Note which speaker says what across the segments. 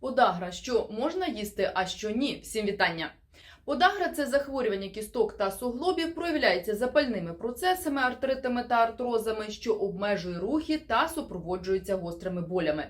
Speaker 1: Подагра, що можна їсти, а що ні. Всім вітання. Подагра це захворювання кісток та суглобів, проявляється запальними процесами, артритами та артрозами, що обмежує рухи та супроводжується гострими болями.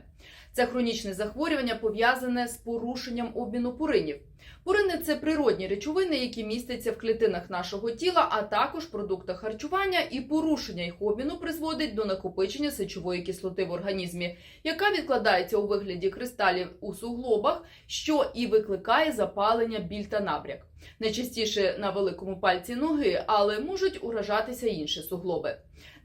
Speaker 1: Це хронічне захворювання пов'язане з порушенням обміну пуринів. Пурини це природні речовини, які містяться в клітинах нашого тіла, а також продуктах харчування, і порушення їх обміну призводить до накопичення сечової кислоти в організмі, яка відкладається у вигляді кристалів у суглобах, що і викликає запалення, біль та набряк. Найчастіше на великому пальці ноги, але можуть уражатися інші суглоби.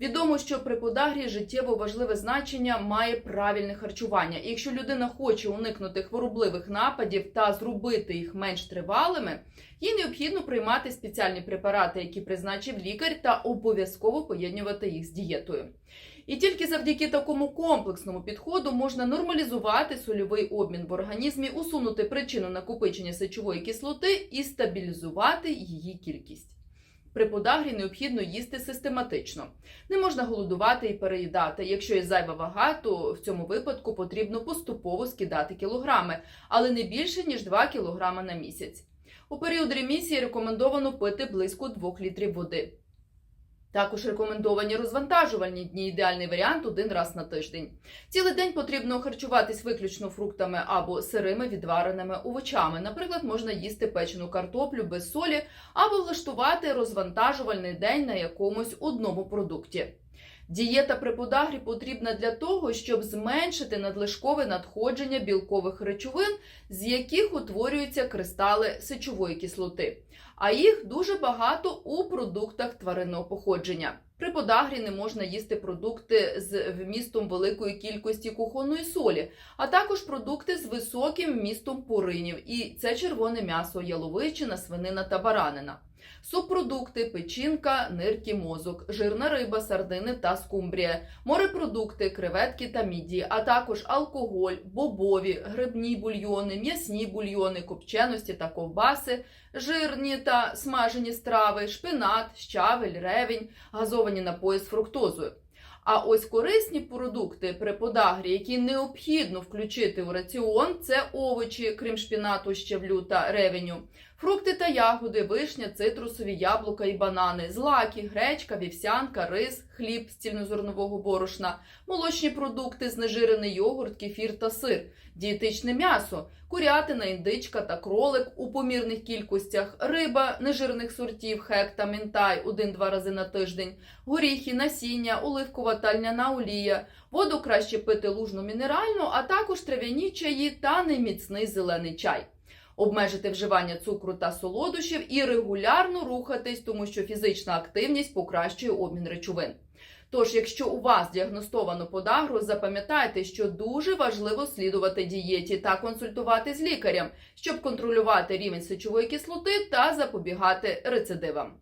Speaker 1: Відомо, що при подагрі життєво важливе значення має правильне харчування. І якщо людина хоче уникнути хворобливих нападів та зробити їх менш тривалими, їй необхідно приймати спеціальні препарати, які призначив лікар, та обов'язково поєднувати їх з дієтою. І тільки завдяки такому комплексному підходу можна нормалізувати сольовий обмін в організмі, усунути причину накопичення сечової кислоти і стабілізувати її кількість. При подагрі необхідно їсти систематично. Не можна голодувати і переїдати. Якщо є зайва вага, то в цьому випадку потрібно поступово скидати кілограми, але не більше ніж 2 кілограми на місяць. У період ремісії рекомендовано пити близько 2 літрів води. Також рекомендовані розвантажувальні дні. Ідеальний варіант один раз на тиждень. Цілий день потрібно харчуватись виключно фруктами або сирими відвареними овочами. Наприклад, можна їсти печену картоплю без солі або влаштувати розвантажувальний день на якомусь одному продукті. Дієта при подагрі потрібна для того, щоб зменшити надлишкове надходження білкових речовин, з яких утворюються кристали сечової кислоти. А їх дуже багато у продуктах тваринного походження. При подагрі не можна їсти продукти з вмістом великої кількості кухонної солі, а також продукти з високим вмістом пуринів. І це червоне м'ясо, яловичина, свинина та баранина. Субпродукти, печінка, нирки, мозок, жирна риба, сардини та скумбрія, морепродукти, креветки та міді, а також алкоголь, бобові, грибні бульйони, м'ясні бульйони, копченості та ковбаси, жирні та смажені страви, шпинат, щавель, ревень, газовані напої з фруктозою. А ось корисні продукти при подагрі, які необхідно включити у раціон, це овочі, крім шпінату, щавлю та ревеню, фрукти та ягоди, вишня, цитрусові, яблука і банани, злаки, гречка, вівсянка, рис, хліб з цільнозернового борошна, молочні продукти, знежирений йогурт, кефір та сир, дієтичне м'ясо, курятина, індичка та кролик у помірних кількостях, риба нежирних сортів, хек та мінтай один-два рази на тиждень, горіхи, насіння, оливкова та льняна олія, воду краще пити лужну мінеральну, а також трав'яні чаї та неміцний зелений чай. Обмежити вживання цукру та солодощів і регулярно рухатись, тому що фізична активність покращує обмін речовин. Тож, якщо у вас діагностовано подагру, запам'ятайте, що дуже важливо слідувати дієті та консультувати з лікарем, щоб контролювати рівень сечової кислоти та запобігати рецидивам.